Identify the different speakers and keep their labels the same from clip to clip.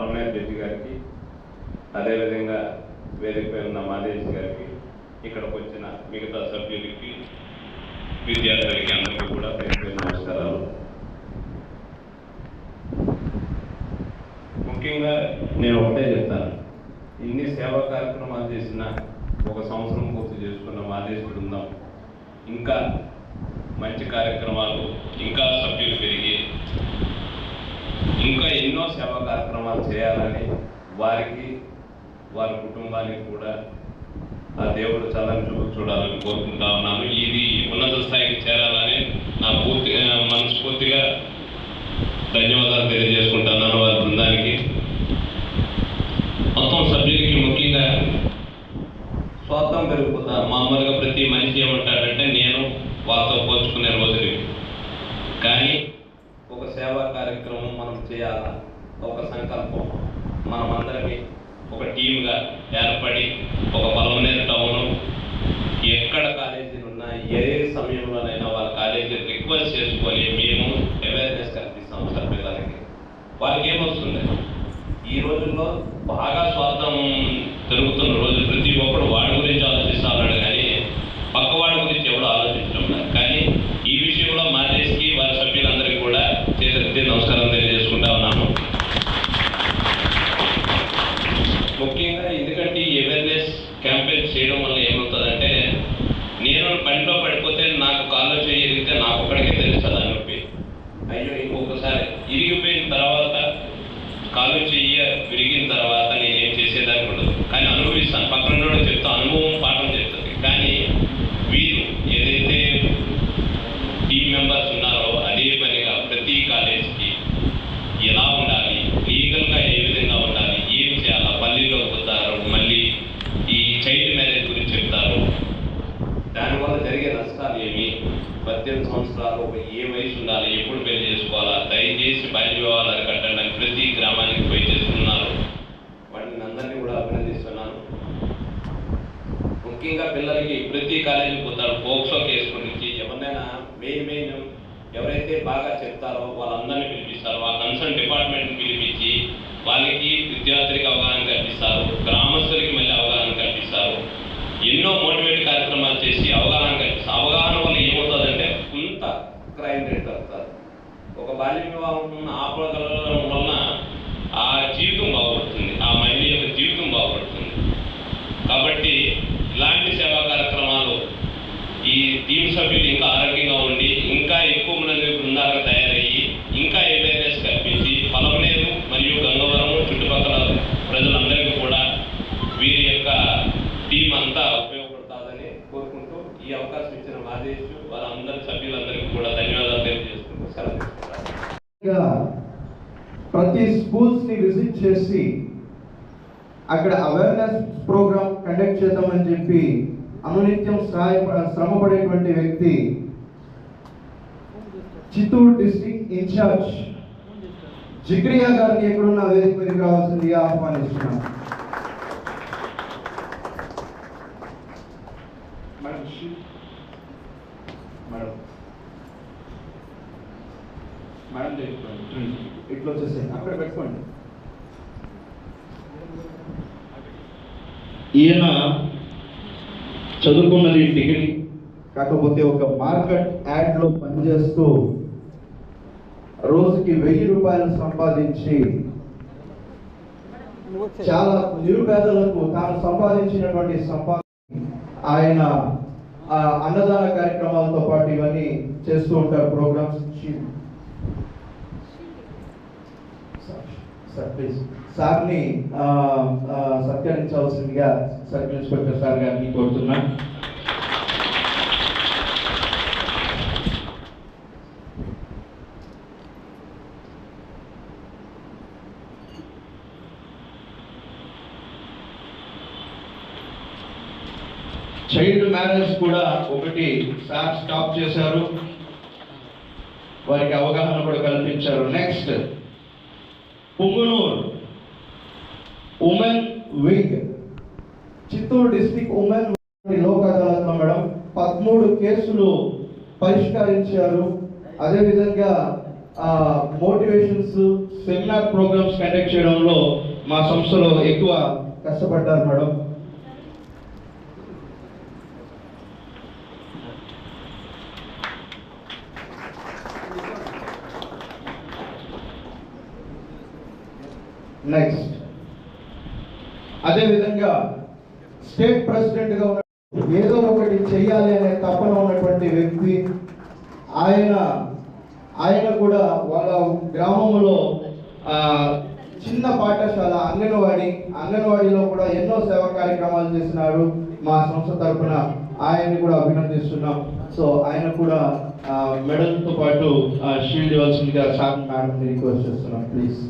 Speaker 1: పరమేశ్వర రెడ్డి గారికి అదేవిధంగా వేదికపై ఉన్న మాదేశ్ గారికి ఇక్కడికి వచ్చిన మిగతా సభ్యులకి విద్యార్థులకి అందరికీ కూడా పేరు పేరు నమస్కారాలు. ముఖ్యంగా నేను ఒకటే చెప్తాను. ఇన్ని సేవా కార్యక్రమాలు చేసిన ఒక సంవత్సరం పూర్తి చేసుకున్న మాదేశ్ బృందం ఇంకా మంచి కార్యక్రమాలు ఇంకా సభ్యులు పెరిగి ఇంకా ఎన్నో సేవా కార్యక్రమాలు చేయాలని వారికి వారి కుటుంబానికి కూడా ఆ దేవుడు చల్లని చూపు చూడాలని కోరుకుంటా ఉన్నాను. ఇది ఉన్నత స్థాయికి చేరాలని నా పూర్తి మనస్ఫూర్తిగా ధన్యవాదాలు తెలియజేసుకుంటున్నాను వారి బృందానికి. మొత్తం సభ్యులకి ముఖ్యంగా స్వార్థం పెరుగుతుందా? మామూలుగా ప్రతి మనిషి ఏమంటాడంటే నేను వాళ్ళతో పోల్చుకునే రోజులు కానీ సేవా కార్యక్రమం మనం చేయాలా? ఒక సంకల్పం. మనమందరికీ ఒక టీమ్గా ఏర్పడి ఒక బలమైన టౌన్ ఎక్కడ కాలేజీలు ఉన్నా ఏ సమయంలోనైనా వాళ్ళ కాలేజీ రిక్వెస్ట్ చేసుకొని మేము అవేర్నెస్ కల్పిస్తాము సార్ పిల్లలకి. వాళ్ళకి ఏమొస్తుంది ఈ రోజుల్లో బాగా స్వార్థం పెరుగుతున్న రోజు ప్రతి ఒక్కడు వాడి గురించి ఆలోచిస్తా ఉన్నాడు కానీ పక్క వాడి గురించి ఎవడు ఆలోచించడం లేదు కానీ ఈ విషయంలో మా దేశకి వారి సభ్యులందరికీ కూడా చేసే నమస్కారం తెలియజేసుకుంటా ఉన్నాను ముఖ్యంగా ఎందుకంటే ఈ అవేర్నెస్ క్యాంపెయిన్ చేయడం వల్ల ఏమవుతుందంటే నేను బండిలో పడిపోతే నాకు కాల్లో చేయగలిగితే నాకు ఒక్కడికే తెలుస్తుంది ఆ నొప్పి అయ్యో ఇంకొకసారి ఇరిగిపోయిన తర్వాత కాలు చెయ్య విరిగిన తర్వాత నేను ఏం చేసేదానికి ఉండదు కానీ అనుభవిస్తాను పక్కన ఉన్నోడు చెప్తా అనుభవం పాఠం చెప్తుంది కానీ వీరు ఏదైతే టీం మెంబర్స్ ఉన్నారో అదే పనిగా ప్రతి కాలేజీకి ఎలా ఉండాలి లీగల్గా ఏ విధంగా ఉండాలి ఏం చేయాలా పల్లీలో పోతారు మళ్ళీ ఈ చైల్డ్ మ్యారేజ్ గురించి చెప్తారు దానివల్ల జరిగే ఏమి? పద్దెనిమిది సంవత్సరాలు ఏ వయసు ఉండాలి? ఎప్పుడు పెళ్ళి చేసుకోవాలా? దయచేసి బాల్య వివాహాలు అని ప్రతి గ్రామానికి పోయి చేస్తున్నారు. వాటిని అందరినీ కూడా అభినందిస్తున్నాను. ముఖ్యంగా పిల్లలకి ప్రతి కాలేజీకి పోతారు. పోక్సో కేసు గురించి ఎవరినైనా మెయిన్ మెయిన్ ఎవరైతే బాగా చెప్తారో వాళ్ళందరినీ పిలిపిస్తారు. వాళ్ళ కన్సర్న్ డిపార్ట్మెంట్ని పిలిపించి వాళ్ళకి విద్యార్థులకి అవగాహన కల్పిస్తారు. గ్రామస్తులకి మళ్ళీ అవగాహన కల్పిస్తారు. ఎన్నో మోటివేట్ కార్యక్రమాలు చేసి అవగాహన కల్పిస్తారు అవగాహన వల్ల ఏమవుతుందంటే కొంత క్రైమ్ రేట్ తగ్గుతారు ఒక బాల్య వివాహం ఆపగలగడం వలన ఆ జీవితం బాగుపడుతుంది. ఆ మహిళ యొక్క జీవితం బాగుపడుతుంది. కాబట్టి ఇలాంటి సేవా కార్యక్రమాలు ఈ టీం సభ్యులు ఇంకా
Speaker 2: ప్రతి స్కూల్స్ని విజిట్ చేసి అక్కడ అవేర్నెస్ ప్రోగ్రామ్ కండక్ట్ చేద్దామని చెప్పి అనునిత్యం సహాయ శ్రమపడేటువంటి వ్యక్తి చిత్తూరు డిస్ట్రిక్ట్ ఇన్ఛార్జ్ జిగ్రియా గారిని ఎక్కడున్న వేదిక మీదకి రావాల్సింది ఆహ్వానిస్తున్నాం.
Speaker 1: మేడం మేడం మేడం చేసుకోండి
Speaker 2: ఇట్లా వచ్చేసాయి అక్కడ పెట్టుకోండి. ఈయన చదువుకున్నది డిగ్రీ కాకపోతే ఒక మార్కెట్ యాడ్లో పనిచేస్తూ రోజుకి వెయ్యి రూపాయలు సంపాదించి చాలా నిరుపేదలకు తాను సంపాదించినటువంటి సంపాదన ఆయన ఆ, అన్నదాన కార్యక్రమాలతో పాటు ఇవన్నీ చేస్తూ ఉంటారు ప్రోగ్రామ్స్ సార్ సార్ని సత్కరించవలసిందిగా సర్కిల్ ఇన్స్పెక్టర్ సార్ గారిని కోరుతున్నా. చైల్డ్ మ్యారేజ్ కూడా ఒకటి సార్ స్టాప్ చేశారు. వారికి అవగాహన కూడా కల్పించారు. Next. Punganur. Women wing. Chittoor district women Lok అదాలత్లో madam పదమూడు కేసులు పరిష్కరించారు. అదేవిధంగా మోటివేషన్స్ సెమినార్ ప్రోగ్రామ్స్ కండక్ట్ చేయడంలో మా సంస్థలో ఎక్కువ కష్టపడ్డారు మేడం. నెక్స్ట్ అదేవిధంగా స్టేట్ ప్రెసిడెంట్గా ఉన్న ఏదో ఒకటి చెయ్యాలి అనే తపన ఉన్నటువంటి వ్యక్తి ఆయన ఆయన కూడా వాళ్ళ గ్రామంలో చిన్న పాఠశాల అంగన్వాడి అంగన్వాడిలో కూడా ఎన్నో సేవా కార్యక్రమాలు చేసినారు. మా సంస్థ తరఫున ఆయన్ని కూడా అభినందిస్తున్నాం. సో ఆయన కూడా మెడల్తో పాటు షీల్డ్ ఇవ్వాల్సిందిగా సార్ మేడం రిక్వెస్ట్ చేస్తున్నాం. ప్లీజ్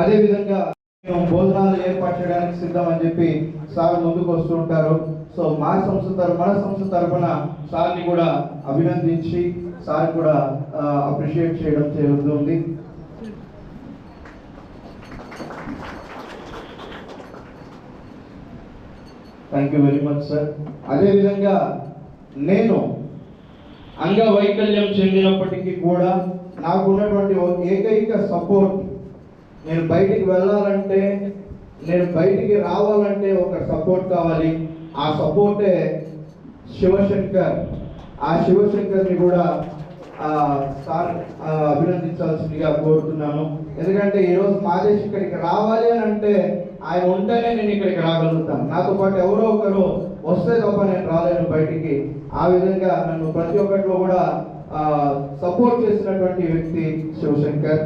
Speaker 2: అదే విధంగా మేము భోజనాలు ఏర్పాటు చేయడానికి సిద్ధం అని చెప్పి సార్ ముందుకు వస్తూ ఉంటారు. సో మా సంస్థ తరఫున మన సంస్థ తరఫున సార్ని కూడా అభినందించి సార్ కూడా అప్రిషియేట్ చేయడం జరుగుతుంది. Thank you very much sir అదేవిధంగా నేను అంగవైకల్యం చెందినప్పటికీ కూడా నాకు ఉన్నటువంటి ఒక ఏకైక సపోర్ట్ నేను బయటికి వెళ్ళాలంటే నేను బయటికి రావాలంటే ఒక సపోర్ట్ కావాలి. ఆ సపోర్టే శివశంకర్. ఆ శివశంకర్ని కూడా సార్ అభినందించాల్సిందిగా కోరుతున్నాను. ఎందుకంటే ఈరోజు మాదేశ్ ఇక్కడికి రావాలి అని అంటే ఆయన ఉంటేనే నేను ఇక్కడికి రాగలుగుతాను. నాతో పాటు ఎవరో ఒకరు వస్తే తప్ప నేను రాలేను బయటికి. ఆ విధంగా నన్ను ప్రతి ఒక్కటిలో కూడా సపోర్ట్ చేసినటువంటి వ్యక్తి శివశంకర్.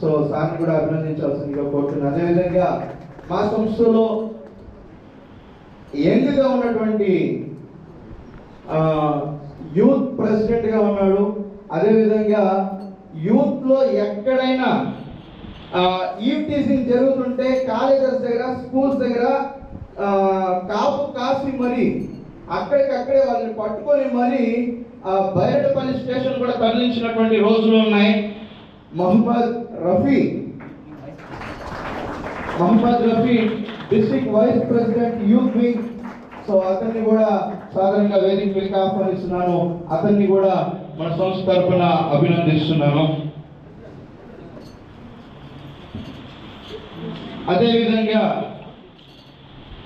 Speaker 2: సో సార్ని కూడా అభినందించాల్సిందిగా కోరుతున్నాను అదేవిధంగా మా సంస్థలో యంగ్గా ఉన్నటువంటి యూత్ ప్రెసిడెంట్గా ఉన్నాడు. అదేవిధంగా యూత్లో ఎక్కడైనా ఈవ్ టీచింగ్ జరుగుతుంటే కాలేజెస్ దగ్గర స్కూల్స్ దగ్గర కాపు కాసి మరి అక్కడికక్కడే వాళ్ళని పట్టుకొని మరి ఆ, బైరడపల్లి స్టేషన్ కూడా తరలించినటువంటి రోజులు ఉన్నాయి. Mohammed Rafi. Mohammed Rafi district vice president youth wing. So అతన్ని కూడా సాధారణంగా వేదిక మీదకి ఆహ్వానిస్తున్నాను. అతన్ని కూడా మన సంస్థ తరఫున అభినందిస్తున్నాను. అదేవిధంగా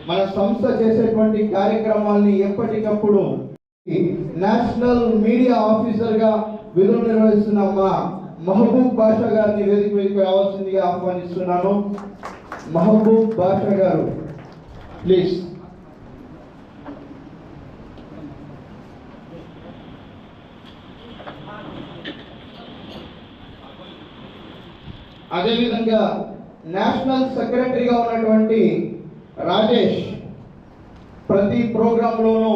Speaker 2: మన సంస్థ చేసేటువంటి కార్యక్రమాల్ని ఎప్పటికప్పుడు నేషనల్ మీడియా ఆఫీసర్గా విధులు నిర్వహిస్తున్న మా మహబూబ్ బాషా గారిని వేదిక మీదకి రావాల్సిందిగా ఆహ్వానిస్తున్నాను. మహబూబ్ బాషా గారు ప్లీజ్ అదేవిధంగా నేషనల్ సెక్రటరీగా ఉన్నటువంటి రాజేష్ ప్రతి ప్రోగ్రాంలోనూ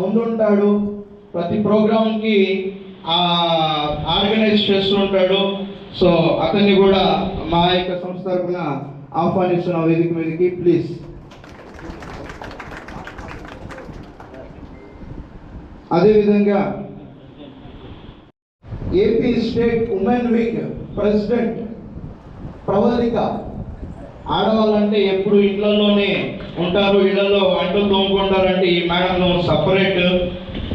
Speaker 2: ముందుంటాడు. ప్రతి ప్రోగ్రాంకి ఆర్గనైజ్ చేస్తూ ఉంటాడు సో అతన్ని కూడా మా యొక్క సంస్థ తరఫున ఆహ్వానిస్తున్న వేదిక మీదకి. ప్లీజ్. అదేవిధంగా AP state women week president Pravalika ఆడవాళ్ళంటే ఎప్పుడు ఇళ్ళలోనే ఉంటారు ఇళ్ళలో వంటలు తోముకుంటారంటే ఈ మేడం సపరేట్.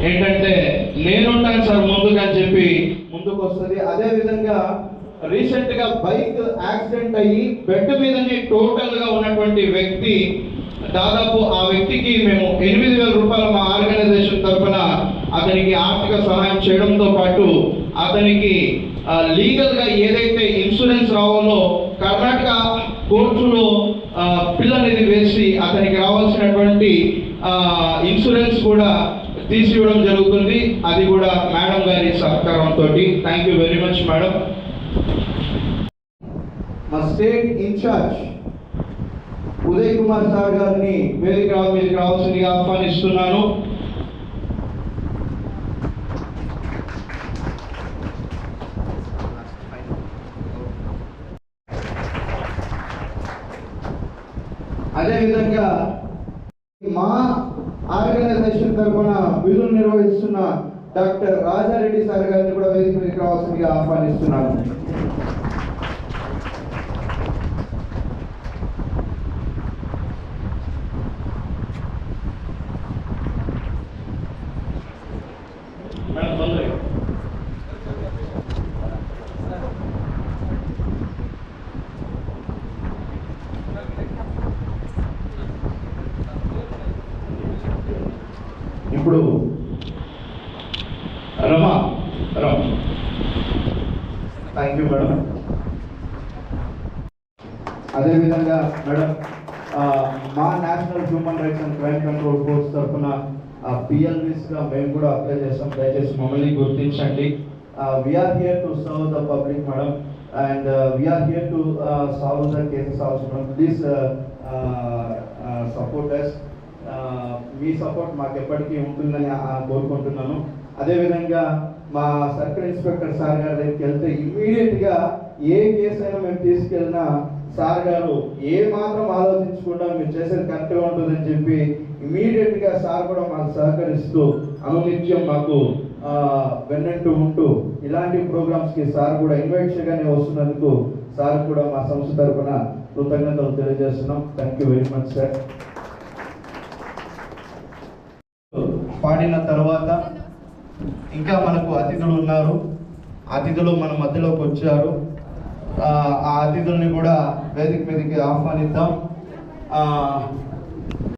Speaker 2: ఏంటంటే నేనుంటాను సార్ ముందుగా అని చెప్పి ముందుకు వస్తుంది అదే విధంగా బైక్ యాక్సిడెంట్ అయ్యి బెడ్ మీదనే టోటల్గా ఉన్నటువంటి వ్యక్తి దాదాపు ఆ వ్యక్తికి మేము ఎనిమిది వేల రూపాయలు మా ఆర్గనైజేషన్ తరఫున అతనికి ఆర్థిక సహాయం చేయడంతో పాటు అతనికి లీగల్గా ఏదైతే ఇన్సూరెన్స్ రావాలో కర్ణాటక కోర్టులో బిల్ అనేది వేసి అతనికి రావాల్సినటువంటి ఇన్సూరెన్స్ కూడా తీసివ్వడం జరుగుతుంది. అది కూడా మేడం గారి సహకారంతో thank you very much madam. మా state incharge Uday Kumar sir గారిని వేదిక మీదకి రావాల్సిందిగా ఆహ్వానిస్తున్నాను. అదేవిధంగా మా ఆర్గనైజేషన్ తరఫున విధులు నిర్వహిస్తున్న డాక్టర్ రాజారెడ్డి సార్ గారిని కూడా వేదిక మీదకి రావాల్సిందిగా ఆహ్వానిస్తున్నాను Rama Rama thank you madam అదేవిధంగా మేడం మా national human rights and crime control force తరఫున పిఎల్విస్గా మేము కూడా అప్లై చేస్తాం. దయచేసి మమ్మల్ని గుర్తించండి. We're here to serve the public madam and we're here to solve the cases also madam please supporters me support మాకు ఎప్పటికీ ఉంటుందని కోరుకుంటున్నాను. అదేవిధంగా మా సర్కిల్ ఇన్స్పెక్టర్ సార్ గారి దగ్గరికి వెళ్తే ఇమ్మీడియట్గా ఏ కేసు అయినా మేము తీసుకెళ్ళినా సార్ గారు ఏ మాత్రం ఆలోచించకుండా మీరు చేసేది కరెక్ట్గా ఉంటుందని చెప్పి ఇమీడియట్గా సార్ కూడా మాకు సహకరిస్తూ అనునిత్యం మాకు ఆ, వెన్నంటూ ఉంటూ ఇలాంటి ప్రోగ్రామ్స్కి సార్ కూడా ఇన్వైట్ వస్తున్నందుకు సార్ కూడా మా సంస్థ తరఫున కృతజ్ఞతలు తెలియజేస్తున్నాం. Thank you very much sir పాడిన తర్వాత ఇంకా మనకు అతిథులు ఉన్నారు. అతిథులు మన మధ్యలోకి వచ్చారు. ఆ అతిథుల్ని కూడా వేదిక మీదకి ఆహ్వానిద్దాం.